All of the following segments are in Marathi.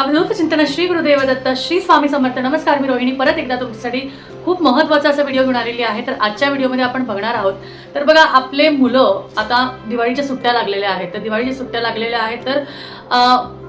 अवधूत चिंतन श्री गुरुदेव दत्त श्री स्वामी समर्थ. नमस्कार मी रोहिणी. परत एकदा तुमच्यासाठी खूप महत्त्वाचा असा व्हिडिओ घेऊन आलेली आहे. तर आजच्या व्हिडिओमध्ये आपण बघणार आहोत. तर बघा आपले मुलं आता दिवाळीच्या सुट्ट्या लागलेल्या आहेत. तर दिवाळीच्या सुट्ट्या लागलेल्या आहेत तर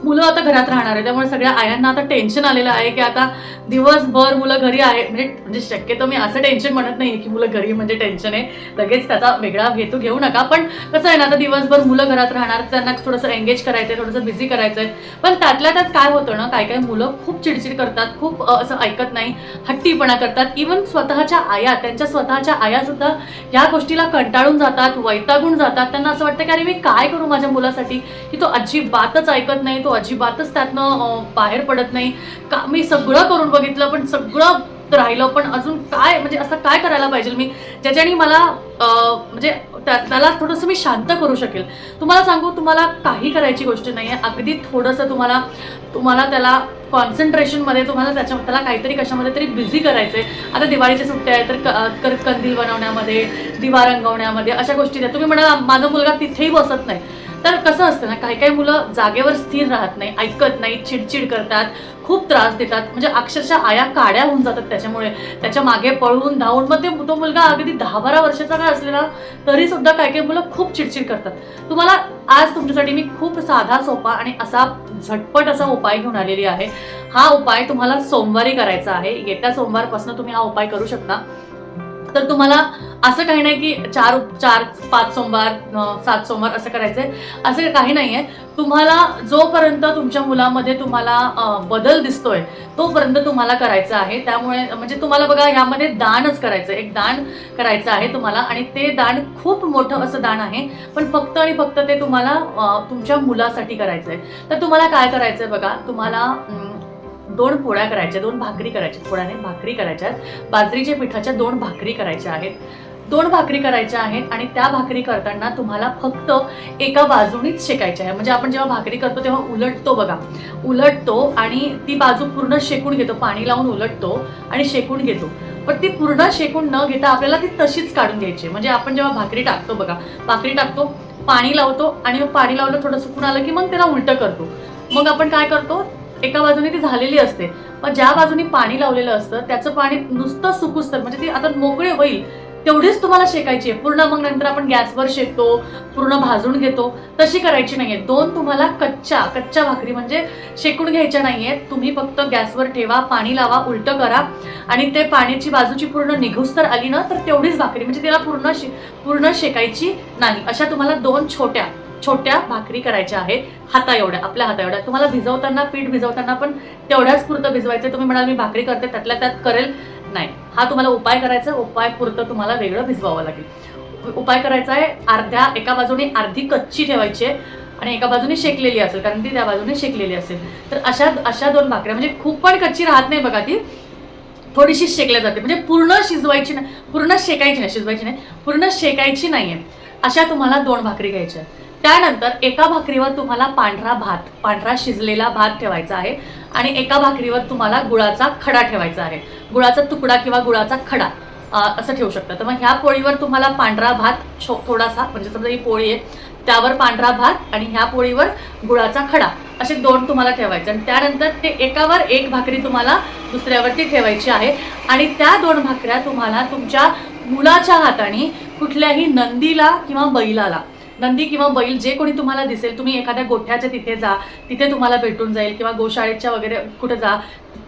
मुलं आता घरात राहणार आहे त्यामुळे सगळ्या आयांना आता टेन्शन आलेलं आहे की आता दिवसभर मुलं घरी आहे. म्हणजे म्हणजे शक्यतो मी असं टेन्शन म्हणत नाही की मुलं घरी म्हणजे टेन्शन आहे. लगेच त्याचा वेगळा हेतू घेऊ नका. पण कसं आहे ना आता दिवसभर मुलं घरात राहणार त्यांना थोडंसं एंगेज करायचं आहे थोडंसं बिझी करायचं आहे पण त्यातल्या त्यात काय होतं ना काय काय मुलं खूप चिडचिड करतात खूप असं ऐकत नाही हट्टीपणा करतात. इवन स्वतःच्या आया त्यांच्या स्वतःच्या आया सुद्धा या गोष्टीला कंटाळून जातात वैतागून जातात. त्यांना असं वाटतं की अरे मी काय करू माझ्या मुलासाठी? की तो अजिबातच ऐकत नाही तो अजिबातच त्यातनं बाहेर पडत नाही. का मी सगळं करून बघितलं पण सगळं राहिलं पण अजून काय म्हणजे असं काय करायला पाहिजे मी? ज्याच्याने मला म्हणजे त्याला थोडंसं मी शांत करू शकेल. तुम्हाला सांगू तुम्हाला काही करायची गोष्ट नाही आहे अगदी थोडंसं तुम्हाला तुम्हाला त्याला कॉन्सन्ट्रेशनमध्ये तुम्हाला त्याच्या त्याला काहीतरी कशामध्ये तरी बिझी करायचं आहे आता दिवाळीच्या सुट्ट्या आहेत तर क- कर कंदील बनवण्यामध्ये दिवा रंगवण्यामध्ये अशा गोष्टी द्या तुम्ही म्हणाला माझा मुलगा तिथेही बसत नाही. तर कसं असतं ना काही काही मुलं जागेवर स्थिर राहत नाही ऐकत नाही चिडचिड करतात खूप त्रास देतात. म्हणजे अक्षरशः आया काड्या होऊन जातात त्याच्यामुळे. त्याच्यामागे पळून धावून मग ते तो मुलगा अगदी दहा बारा वर्षाचा काय असलेला तरी सुद्धा काही काही मुलं खूप चिडचिड करतात. तुम्हाला आज तुमच्यासाठी मी खूप साधा सोपा आणि असा झटपट असा उपाय घेऊन आलेली आहे. हा उपाय तुम्हाला सोमवारी करायचा आहे. येत्या सोमवारपासून तुम्ही हा उपाय करू शकता. तर तुम्हाला असं काही नाही की चार चार पाच सोमवार सात सोमवार असं करायचंय. असं काही नाही आहे तुम्हाला जोपर्यंत तुमच्या मुलामध्ये तुम्हाला बदल दिसतोय तोपर्यंत तुम्हाला करायचं आहे. त्यामुळे म्हणजे तुम्हाला बघा ह्यामध्ये दानच करायचं एक दान करायचं आहे तुम्हाला आणि ते दान खूप मोठं असं दान आहे. पण फक्त आणि फक्त ते तुम्हाला तुमच्या मुलासाठी करायचं आहे तर तुम्हाला काय करायचं आहे बघा? तुम्हाला दोन पोळ्या करायच्या दोन भाकरी करायच्या. पोळ्याने भाकरी करायच्या आहेत बाजरीच्या पिठाच्या दोन भाकरी करायच्या आहेत. दोन भाकरी करायच्या आहेत आणि त्या भाकरी करताना तुम्हाला फक्त एका बाजूनीच शेकायच्या आहे म्हणजे आपण जेव्हा भाकरी करतो तेव्हा उलटतो बघा. उलटतो आणि ती बाजू पूर्ण शेकून घेतो. पाणी लावून उलटतो आणि शेकून घेतो. पण ती पूर्ण शेकून न घेता आपल्याला ती तशीच काढून घ्यायची आहे. म्हणजे आपण जेव्हा भाकरी टाकतो बघा. भाकरी टाकतो पाणी लावतो आणि मग पाणी लावलं थोडं सुकून आलं की मग त्याला उलटं करतो. मग आपण काय करतो? एका बाजूने ती झालेली असते. मग ज्या बाजूने पाणी लावलेलं असतं त्याचं पाणी नुसतं सुकूस तर म्हणजे ती आता मोकळे होईल तेवढीच तुम्हाला शेकायची आहे. पूर्ण मग नंतर आपण गॅसवर शेकतो पूर्ण भाजून घेतो तशी करायची नाहीये. दोन तुम्हाला कच्च्या कच्च्या भाकरी म्हणजे शेकून घ्यायच्या नाहीये तुम्ही फक्त गॅसवर ठेवा पाणी लावा उलटं करा. आणि ते पाण्याची बाजूची पूर्ण निघूस तर आली ना तर तेवढीच भाकरी. म्हणजे त्याला पूर्ण शे पूर्ण शेकायची नाही. अशा तुम्हाला दोन छोट्या छोट्या भाकरी करायच्या आहेत हाता एवढ्या आपल्या हाता एवढ्या. तुम्हाला भिजवताना पीठ भिजवताना पण तेवढ्याच पुरतं भिजवायचं. तुम्ही म्हणाल मी भाकरी करते त्यातल्या त्यात करेल. नाही हा तुम्हाला उपाय करायचा उपाय पुरतं तुम्हाला वेगळं भिजवावं लागेल. उपाय करायचा आहे अर्ध्या एका बाजूने अर्धी कच्ची ठेवायची आहे आणि एका बाजूने शेकलेली असेल कारण ती त्या बाजूने शेकलेली असेल. तर अशा अशा दोन भाकऱ्या म्हणजे खूप पण कच्ची राहत नाही बघा ती. थोडीशी शेकल्या जाते म्हणजे पूर्ण शिजवायची नाही पूर्ण शेकायची नाही शिजवायची नाही पूर्ण शेकायची नाहीये. अशा तुम्हाला दोन भाकरी घ्यायच्या आहेत. त्यानंतर एका भाकरीवर तुम्हाला पांढरा भात पांढरा शिजलेला भात ठेवायचा आहे आणि एका भाकरीवर तुम्हाला गुळाचा खडा ठेवायचा आहे. गुळाचा तुकडा किंवा गुळाचा खडा असं ठेवू शकता. तर मग ह्या पोळीवर तुम्हाला पांढरा भात छो थोडासा म्हणजे समजा ही पोळी आहे त्यावर पांढरा भात आणि ह्या पोळीवर गुळाचा खडा असे दोन तुम्हाला ठेवायचे आणि त्यानंतर ते एकावर एक भाकरी तुम्हाला दुसऱ्यावरती ठेवायची आहे आणि त्या दोन भाकऱ्या तुम्हाला तुमच्या मुलाच्या हाताने कुठल्याही नंदीला किंवा बैलाला नंदी किंवा बैल जे कोणी तुम्हाला दिसेल तुम्ही एखाद्या गोठ्याच्या तिथे जा तिथे तुम्हाला भेटून जाईल किंवा गोशाळेच्या वगैरे कुठे जा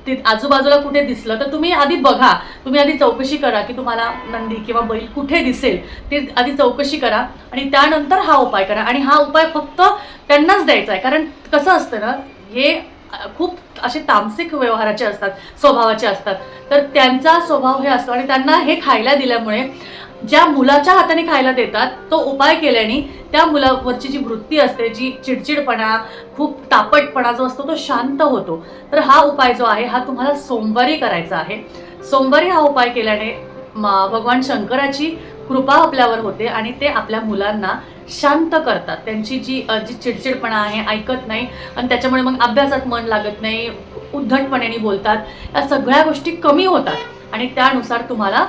ति आजूबाजूला कुठे दिसलं तर तुम्ही आधी बघा. तुम्ही आधी चौकशी करा की तुम्हाला नंदी किंवा बैल कुठे दिसेल ते आधी चौकशी करा आणि त्यानंतर हा उपाय करा. आणि हा उपाय फक्त त्यांनाच द्यायचा आहे. कारण कसं असतं ना हे खूप असे तामसिक व्यवहाराचे असतात स्वभावाचे असतात. तर त्यांचा स्वभाव हे असतो आणि त्यांना हे खायला दिल्यामुळे ज्या मुलाच्या हाताने खायला देतात तो उपाय केल्याने त्या मुलावरची जी वृत्ती असते जी चिडचिडपणा खूप तापटपणा जो असतो तो शांत होतो. तर हा उपाय जो आहे हा तुम्हाला सोमवारी करायचा आहे. सोमवारी हा उपाय केल्याने म- भगवान शंकराची कृपा आपल्यावर होते आणि ते आपल्या मुलांना शांत करतात. त्यांची जी जी चिडचिडपणा आहे ऐकत नाही आणि त्याच्यामुळे मग अभ्यासात मन लागत नाही उद्धटपणे बोलतात या सगळ्या गोष्टी कमी होतात. आणि त्यानुसार तुम्हाला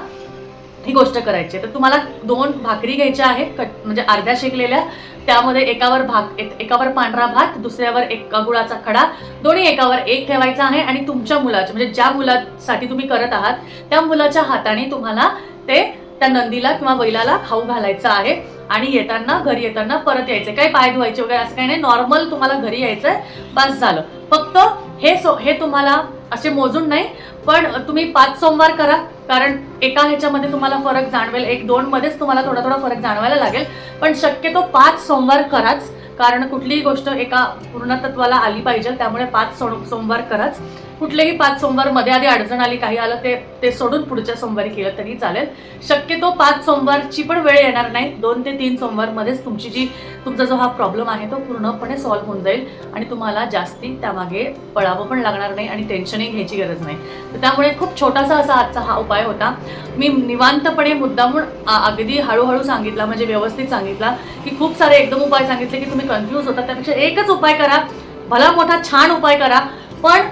ही गोष्ट करायची आहे. तर तुम्हाला दोन भाकरी घ्यायच्या आहेत कट म्हणजे अर्ध्या शेकलेल्या. त्यामध्ये एकावर भाग एक- एकावर पांढरा भात दुसऱ्यावर एक गुळाचा खडा. दोन्ही एकावर एक ठेवायचा आहे आणि तुमच्या मुलाच्या म्हणजे ज्या मुलासाठी तुम्ही करत आहात त्या मुलाच्या हाताने तुम्हाला ते त्या नंदीला किंवा बैलाला खाऊ घालायचं आहे. आणि येताना घरी येताना परत यायचं काही पाय धुवायचे वगैरे असं काही नाही. नॉर्मल तुम्हाला घरी यायचंय बस झालं. फक्त हे सो हे तुम्हाला असे मोजून नाही पण तुम्ही पाच सोमवार करा. कारण एका ह्याच्यामध्ये तुम्हाला फरक जाणवेल एक दोन मध्येच तुम्हाला थोडा थोडा फरक जाणवायला लागेल. पण शक्यतो पाच सोमवार कराच कारण कुठलीही गोष्ट एका पूर्णतत्वाला आली पाहिजे त्यामुळे पाच सो- सोमवार कराच. कुठलेही पाच सोमवारमध्ये आधी अडचण आली काही आलं ते ते सोडून पुढच्या सोमवारी केलं तरी चालेल. शक्यतो पाच सोमवारची पण वेळ येणार नाही. दोन ते तीन सोमवारमध्येच तुमची जी तुमचा जो हा प्रॉब्लेम आहे तो पूर्णपणे सॉल्व्ह होऊन जाईल आणि तुम्हाला जास्ती त्यामागे पळावं पण लागणार नाही आणि टेन्शनही घ्यायची गरज नाही. तर त्यामुळे खूप छोटासा असा आजचा हा उपाय होता. मी निवांतपणे मुद्दामून अगदी हळूहळू सांगितला म्हणजे व्यवस्थित सांगितला की खूप सारे एकदम उपाय सांगितले की तुम्ही कन्फ्यूज होता. त्यापेक्षा एकच उपाय करा. भला मोठा छान उपाय करा. पण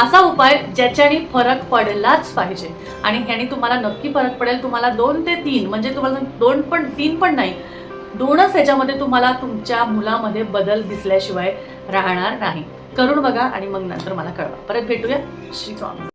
असा उपाय ज्याच्याने फरक पडलाच पाहिजे. आणि ह्याने तुम्हाला नक्की फरक पडेल. तुम्हाला दोन ते तीन म्हणजे तुम्हाला दोन पण तीन पण नाही. दोनच ह्याच्यामध्ये तुम्हाला तुमच्या मुलामध्ये बदल दिसल्याशिवाय राहणार नाही. करून बघा आणि मग नंतर मला कळवा. परत भेटूया. श्री स्वामी.